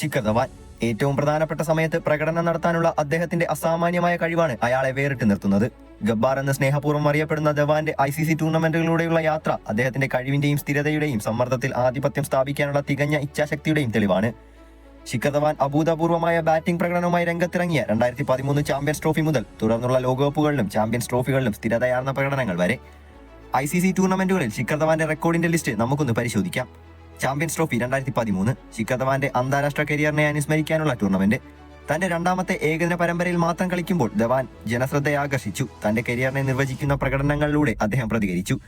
ശിഖർ ഏറ്റവും പ്രധാനപ്പെട്ട സമയത്ത് പ്രകടനം നടത്താനുള്ള അദ്ദേഹത്തിന്റെ അസാമാന്യമായ കഴിവാണ് അയാളെ വേറിട്ട് നിർത്തുന്നത്. ഗബ്ബാർ എന്ന സ്നേഹപൂർവം അറിയപ്പെടുന്ന ധവാന്റെ ഐ സി സി ടൂർണമെന്റുകളിലൂടെയുള്ള യാത്ര അദ്ദേഹത്തിന്റെ കഴിവിന്റെയും സ്ഥിരതയുടെയും സമ്മർദ്ദത്തിൽ ആധിപത്യം സ്ഥാപിക്കാനുള്ള തികഞ്ഞ ഇച്ഛാശക്തിയുടെയും തെളിവാണ്. ശിഖർ ധവാൻ അഭൂതപൂർവമായ ബാറ്റിംഗ് പ്രകടനവുമായി രംഗത്തിറങ്ങിയ രണ്ടായിരത്തി പതിമൂന്ന് ചാമ്പ്യൻസ് ട്രോഫി മുതൽ തുടർന്നുള്ള ലോകകപ്പുകളിലും ചാമ്പ്യൻസ് ട്രോഫികളിലും സ്ഥിരതയാർന്ന പ്രകടനങ്ങൾ വരെ. ഐ സി സി ടൂർണമെന്റുകളിൽ ശിഖർ ധവാന്റെ റെക്കോർഡിന്റെ ലിസ്റ്റ് നമുക്കൊന്ന് പരിശോധിക്കാം. ചാമ്പ്യൻസ് ട്രോഫി രണ്ടായിരത്തി പതിമൂന്ന് ശിഖർ ധവാന്റെ അന്താരാഷ്ട്ര കരിയറിനെ അനുസ്മരിക്കാനുള്ള ടൂർണമെന്റ്. തന്റെ രണ്ടാമത്തെ ഏകദിന പരമ്പരയിൽ മാത്രം കളിക്കുമ്പോൾ ധവാൻ ജനശ്രദ്ധയെ ആകർഷിച്ചു. തന്റെ കരിയറിനെ നിർവചിക്കുന്ന പ്രകടനങ്ങളിലൂടെ അദ്ദേഹം പ്രതികരിച്ചു.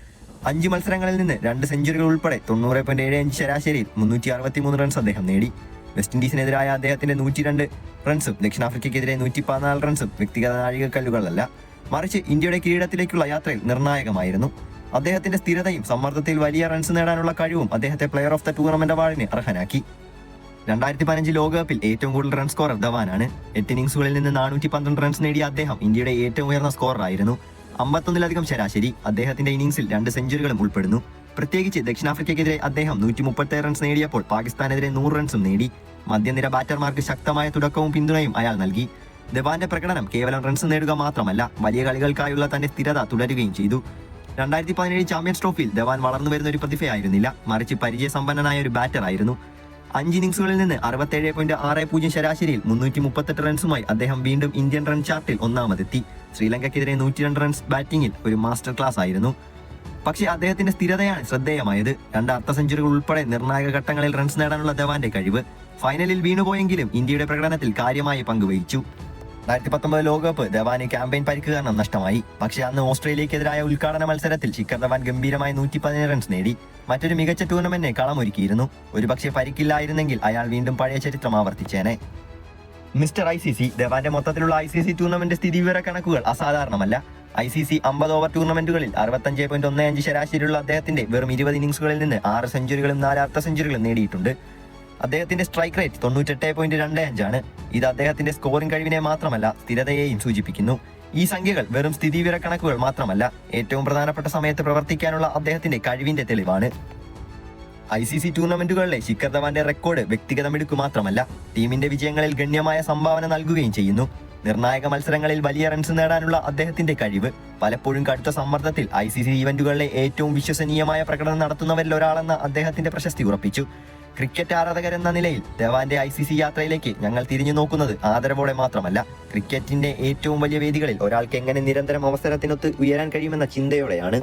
അഞ്ച് മത്സരങ്ങളിൽ നിന്ന് രണ്ട് സെഞ്ചുറികൾ ഉൾപ്പെടെ തൊണ്ണൂറ് പോയിന്റ് ഏഴ് അഞ്ച് ശരാശരിയിൽ മുന്നൂറ്റി അറുപത്തിമൂന്ന് റൺസ് അദ്ദേഹം നേടി. വെസ്റ്റ് ഇൻഡീസിനെതിരായ അദ്ദേഹത്തിന്റെ നൂറ്റി രണ്ട് റൺസും ദക്ഷിണാഫ്രിക്കയ്ക്കെതിരെ നൂറ്റി പതിനാല് റൺസും വ്യക്തിഗത നാഴികക്കല്ലുകളല്ല. മറിച്ച് ഇന്ത്യയുടെ കിരീടത്തിലേക്കുള്ള യാത്രയിൽ നിർണായകമായിരുന്നു. അദ്ദേഹത്തിന്റെ സ്ഥിരതയും സമ്മർദ്ദത്തിൽ വലിയ റൺസ് നേടാനുള്ള കഴിവും അദ്ദേഹത്തെ പ്ലെയർ ഓഫ് ദ ടൂർണമെന്റ് അവാർഡിന് അർഹനാക്കി. രണ്ടായിരത്തി പതിനഞ്ച് ലോകകപ്പിൽ ഏറ്റവും കൂടുതൽ റൺ സ്കോർ ധവാനാണ്. എട്ട് ഇന്നിംഗ്സുകളിൽ നിന്ന് നാനൂറ്റി പന്ത്രണ്ട് റൺസ് നേടിയ അദ്ദേഹം ഇന്ത്യയുടെ ഏറ്റവും ഉയർന്ന സ്കോററായിരുന്നു അമ്പത്തൊന്നിലധികം ശരാശരി അദ്ദേഹത്തിന്റെ ഇന്നിംഗ്സിൽ രണ്ട് സെഞ്ചുറികളും ഉൾപ്പെടുന്നു. പ്രത്യേകിച്ച് ദക്ഷിണാഫ്രിക്കയ്ക്കെതിരെ അദ്ദേഹം നൂറ്റി മുപ്പത്തി റൺസ് നേടിയപ്പോൾ പാകിസ്ഥാനെതിരെ നൂറ് റൺസും നേടി. മധ്യനിര ബാറ്റർമാർക്ക് ശക്തമായ തുടക്കവും പിന്തുണയും അയാൾ നൽകി. ധവാന്റെ പ്രകടനം കേവലം റൺസ് നേടുക മാത്രമല്ല വലിയ കളികൾക്കായുള്ള തന്റെ സ്ഥിരത തുടരുകയും ചെയ്തു. രണ്ടായിരത്തി പതിനേഴ് ചാമ്പ്യൻസ് ട്രോഫിയിൽ ധവാൻ വളർന്നു വരുന്ന ഒരു പ്രതിഭയായിരുന്നില്ല. മറിച്ച് പരിചയസമ്പന്നനായ ഒരു ബാറ്റർ ആയിരുന്നു അഞ്ച് ഇന്നിംഗ്സുകളിൽ നിന്ന് അറുപത്തേഴ് പോയിന്റ് ആറ് പൂജ്യം ശരാശരിയിൽ മുന്നൂറ്റി മുപ്പത്തെട്ട് റൺസുമായി അദ്ദേഹം വീണ്ടും ഇന്ത്യൻ റൺ ചാർട്ടിൽ ഒന്നാമതെത്തി. ശ്രീലങ്കയ്ക്കെതിരെ നൂറ്റി രണ്ട് റൺസ് ബാറ്റിംഗിൽ ഒരു മാസ്റ്റർ ക്ലാസ് ആയിരുന്നു. പക്ഷേ അദ്ദേഹത്തിന്റെ സ്ഥിരതയാണ് ശ്രദ്ധേയമായത്. രണ്ട് അർദ്ധ സെഞ്ചുറികൾ ഉൾപ്പെടെ നിർണായക ഘട്ടങ്ങളിൽ റൺസ് നേടാനുള്ള ധവാന്റെ കഴിവ് ഫൈനലിൽ വീണുപോയെങ്കിലും ഇന്ത്യയുടെ പ്രകടനത്തിൽ കാര്യമായി പങ്കുവഹിച്ചു രണ്ടായിരത്തി പത്തൊമ്പത് ലോകകപ്പ് ധവാന് ക്യാമ്പയിൻ പരിക്ക് കാരണം നഷ്ടമായി. പക്ഷേ അന്ന് ഓസ്ട്രേലിയക്കെതിരായ ഉദ്ഘാടന മത്സരത്തിൽ ശിഖർ ധവാൻ ഗംഭീരമായി നൂറ്റി പതിനേഴ് റൺസ് നേടി. മറ്റൊരു മികച്ച ടൂർണമെന്റിനെ കളമൊരുക്കിയിരുന്നു. ഒരുപക്ഷെ പരിക്കില്ലായിരുന്നെങ്കിൽ അയാൾ വീണ്ടും പഴയ ചരിത്രം ആവർത്തിച്ചേനെ. മിസ്റ്റർ ഐ സി സി ധവാന്റെ മൊത്തത്തിലുള്ള ഐ സി സി ടൂർണമെന്റ് സ്ഥിതിവിവര കണക്കുകൾ അസാധാരണമല്ല. ഐ സി സി അമ്പത് ഓവർ ടൂർണമെന്റുകളിൽ അറുപത്തഞ്ച് പോയിന്റ് ഒന്ന് അഞ്ച് ശരാശരിയുള്ള അദ്ദേഹത്തിന്റെ വെറും ഇരുപത് ഇന്നിംഗ്സുകളിൽ നിന്ന് ആറ് സെഞ്ചുറികളും നാല് അർദ്ധ സെഞ്ചുറികളും നേടിയിട്ടുണ്ട്. അദ്ദേഹത്തിന്റെ സ്ട്രൈക്ക് റേറ്റ് തൊണ്ണൂറ്റെട്ട് പോയിന്റ് രണ്ട് അഞ്ചാണ്. ഇത് അദ്ദേഹത്തിന്റെ സ്കോറിംഗ് കഴിവിനെ മാത്രമല്ല സ്ഥിരതയെയും സൂചിപ്പിക്കുന്നു. ഈ സംഖ്യകൾ വെറും സ്ഥിതിവിവര കണക്കുകൾ മാത്രമല്ല ഏറ്റവും പ്രധാനപ്പെട്ട സമയത്ത് പ്രവർത്തിക്കാനുള്ള അദ്ദേഹത്തിന്റെ കഴിവിന്റെ തെളിവാണ്. ഐ സി സി ടൂർണമെന്റുകളിലെ ശിഖർ ധവാന്റെ റെക്കോർഡ് വ്യക്തിഗത മിടുക്ക് മാത്രമല്ല ടീമിന്റെ വിജയങ്ങളിൽ ഗണ്യമായ സംഭാവന നൽകുകയും ചെയ്യുന്നു. നിർണായക മത്സരങ്ങളിൽ വലിയ റൺസ് നേടാനുള്ള അദ്ദേഹത്തിന്റെ കഴിവ് പലപ്പോഴും കടുത്ത സമ്മർദ്ദത്തിൽ ഐ സി സി ഇവന്റുകളിലെ ഏറ്റവും വിശ്വസനീയമായ പ്രകടനം നടത്തുന്നവരിൽ ഒരാളെന്ന അദ്ദേഹത്തിന്റെ പ്രശസ്തി ഉറപ്പിച്ചു. ക്രിക്കറ്റ് ആരാധകരെന്ന നിലയിൽ ധവാന്റെ ഐ സി സി യാത്രയിലേക്ക് ഞങ്ങൾ തിരിഞ്ഞു നോക്കുന്നത് ആദരവോടെ മാത്രമല്ല ക്രിക്കറ്റിന്റെ ഏറ്റവും വലിയ വേദികളിൽ ഒരാൾക്ക് എങ്ങനെ നിരന്തരം അവസരത്തിനൊത്ത് ഉയരാൻ കഴിയുമെന്ന ചിന്തയോടെയാണ്.